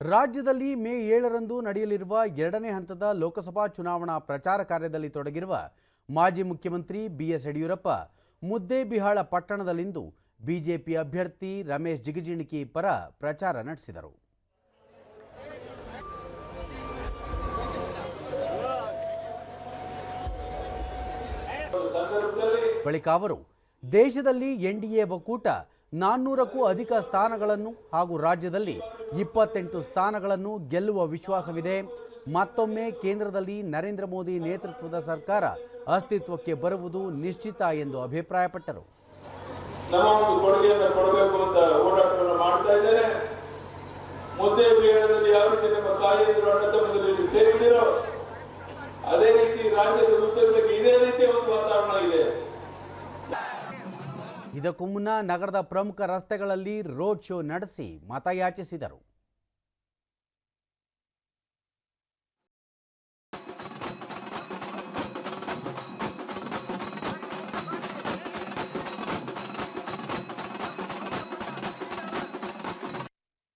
ರಾಜ್ಯದಲ್ಲಿ ಮೇ ಏಳರಂದು ನಡೆಯಲಿರುವ ಎರಡನೇ ಹಂತದ ಲೋಕಸಭಾ ಚುನಾವಣಾ ಪ್ರಚಾರ ಕಾರ್ಯದಲ್ಲಿ ತೊಡಗಿರುವ ಮಾಜಿ ಮುಖ್ಯಮಂತ್ರಿ ಬಿಎಸ್ ಯಡಿಯೂರಪ್ಪ ಮುದ್ದೇಬಿಹಾಳ ಪಟ್ಟಣದಲ್ಲಿಂದು ಬಿಜೆಪಿ ಅಭ್ಯರ್ಥಿ ರಮೇಶ್ ಜಿಗಜಿಣಗಿ ಪರ ಪ್ರಚಾರ ನಡೆಸಿದರು. ಬಳಿಕ ಅವರು, ದೇಶದಲ್ಲಿ ಎನ್ಡಿಎ ಒಕ್ಕೂಟ ನಾನ್ನೂರಕ್ಕೂ ಅಧಿಕ ಸ್ಥಾನಗಳನ್ನು ಹಾಗೂ ರಾಜ್ಯದಲ್ಲಿ ಇಪ್ಪತ್ತೆಂಟು ಸ್ಥಾನಗಳನ್ನು ಗೆಲ್ಲುವ ವಿಶ್ವಾಸವಿದೆ. ಮತ್ತೊಮ್ಮೆ ಕೇಂದ್ರದಲ್ಲಿ ನರೇಂದ್ರ ಮೋದಿ ನೇತೃತ್ವದ ಸರ್ಕಾರ ಅಸ್ತಿತ್ವಕ್ಕೆ ಬರುವುದು ನಿಶ್ಚಿತ ಎಂದು ಅಭಿಪ್ರಾಯಪಟ್ಟರು. ನಮ್ಮ ಒಂದು ಕೊಡುಗೆಯನ್ನು ಕೊಡಬೇಕು ಅಂತ ಓಡಾಟವನ್ನು ಮಾಡ್ತಾ ಇದ್ದೇನೆ. ಮುದ್ದೆ ಯಾವ ರೀತಿ ನಮ್ಮ ತಾಯಿಯಂದರು ಇದಕ್ಕೂ ಮುನ್ನ ನಗರದ ಪ್ರಮುಖ ರಸ್ತೆಗಳಲ್ಲಿ ರೋಡ್ ಶೋ ನಡೆಸಿ ಮತಯಾಚಿಸಿದರು.